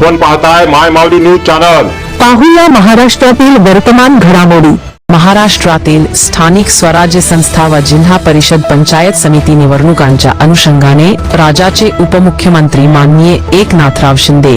आपण पाहताय माय माऊली न्यूज चॅनल. पाहूया महाराष्ट्रातील वर्तमान घडामोडी. महाराष्ट्रातील स्थानिक स्वराज्य संस्था व जिल्हा परिषद पंचायत समिती निवडणुकांच्या अनुषंगाने राज्याचे उपमुख्यमंत्री माननीय एकनाथराव शिंदे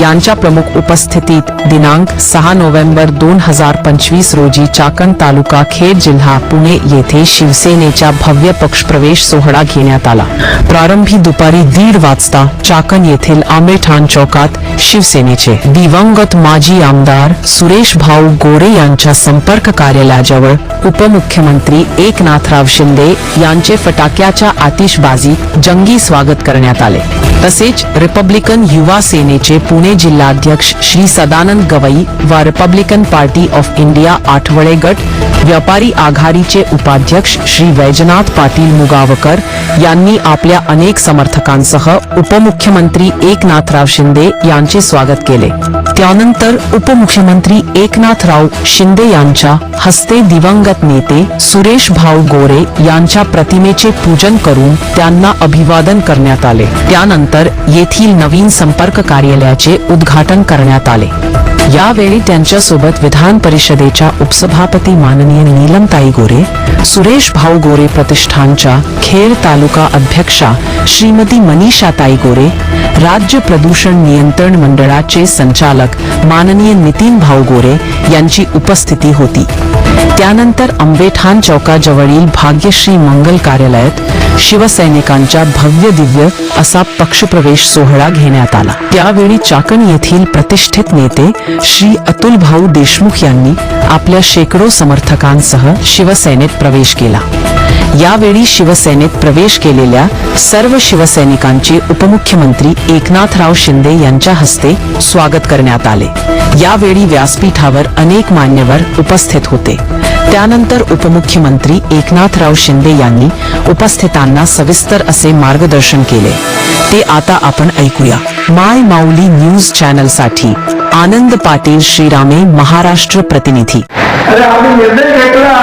यांच्या प्रमुख उपस्थितीत दिनांक सहा नोव्हेंबर दोन हजार पंचवीस रोजी चाकण तालुका खेड जिल्हा पुणे येथे शिवसेनेच्या भव्य पक्षप्रवेश सोहळा घेण्यात आला. प्रारंभी दुपारी दीड वाजता चाकण येथील आंबेठाण चौकात शिवसेनेचे दिवंगत माजी आमदार सुरेश भाऊ गोरे यांच्या संपर्क कार्यालयाजवळ उपमुख्यमंत्री एकनाथराव शिंदे यांचे फटाक्याच्या आतिषबाजीत जंगी स्वागत करण्यात आले. तसेच रिपब्लिकन युवा सेनेचे पुणे जिल्हाध्यक्ष श्री सदानंद गवई व रिपब्लिकन पार्टी ऑफ इंडिया आठवडे गट व्यापारी आघाडीचे उपाध्यक्ष श्री वैजनाथ पाटील मुगावकर यांनी आपल्या अनेक समर्थकांसह उपमुख्यमंत्री एकनाथराव शिंदे यांचे स्वागत केले. त्यानंतर उपमुख्यमंत्री एकनाथराव शिंदे यांच्या हस्ते दिवंगत नेते सुरेश भाऊ गोरे यांच्या प्रतिमेचे पूजन करून त्यांना अभिवादन करण्यात आले. त्यानंतर येथील नवीन संपर्क कार्यालयाचे उद्घाटन करण्यात आले. यावेळी त्यांच्यासोबत विधान परिषदेच्या उपसभापती माननीय नीलमताई गोरे सुरेश भाऊ गोरे प्रतिष्ठानच्या खेड तालुका अध्यक्षा श्रीमती मनीषाताई गोरे राज्य प्रदूषण नियंत्रण मंडळाचे संचालक माननीय नितीन भाऊ गोरे यांची उपस्थिती होती. त्यानंतर आंबेठाण चौकाजवळील भाग्यश्री मंगल कार्यालयात शिवसैनिकांच्या भव्य दिव्य असा पक्षप्रवेश सोहळा घेण्यात आला. त्यावेळी चाकण येथील प्रतिष्ठित नेते श्री अतुल भाऊ देशमुख यांनी आपल्या शेकडो समर्थकांसह शिवसेनेत प्रवेश केला. यावेळी शिवसेनेत प्रवेश केलेल्या सर्व शिवसैनिकांचे उपमुख्यमंत्री एकनाथराव शिंदे यांच्या हस्ते स्वागत करण्यात आले. यावेळी व्यासपीठावर अनेक मान्यवर उपस्थित होते. त्यानंतर उपमुख्यमंत्री एकनाथराव शिंदे यांनी उपस्थितांना सविस्तर असे मार्गदर्शन केले. ते आता आपण ऐकूया. माय माऊली न्यूज चॅनलसाठी आनंद पाटील श्रीरामे महाराष्ट्र प्रतिनिधी. अरे आम्ही निर्णय घेतला.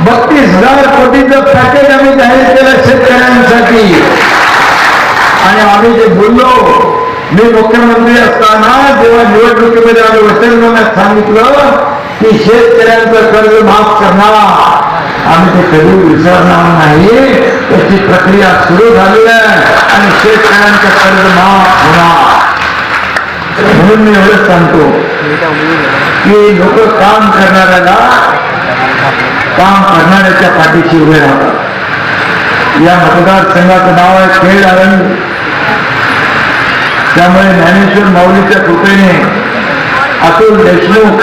बत्तीस हजार कोटीचं पॅकेज आम्ही जाहीर केलं शेतकऱ्यांसाठी. आणि आम्ही जे बोललो मी मुख्यमंत्री असताना जेव्हा निवडणुकीमध्ये आम्ही वचननाम्यात सांगितलं की शेतकऱ्यांचं कर्ज माफ करणार. आम्ही ते कधी विसरणार नाही. त्याची प्रक्रिया सुरू झाली आहे आणि शेतकऱ्यांचं कर्ज माफ होणार. म्हणून मी एवढंच सांगतो की लोक काम करणाऱ्याला काम करणाऱ्याच्या पाठीशी उभे राहतात. या मतदारसंघाचं नाव आहे खेळ आरण त्यामुळे ज्ञानेश्वर माऊलीच्या कृपेने अतुल देशमुख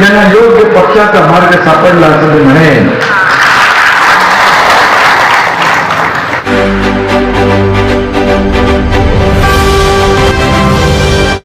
यांना योग्य पक्षाचा मार्ग सापडला असं मी म्हणेन.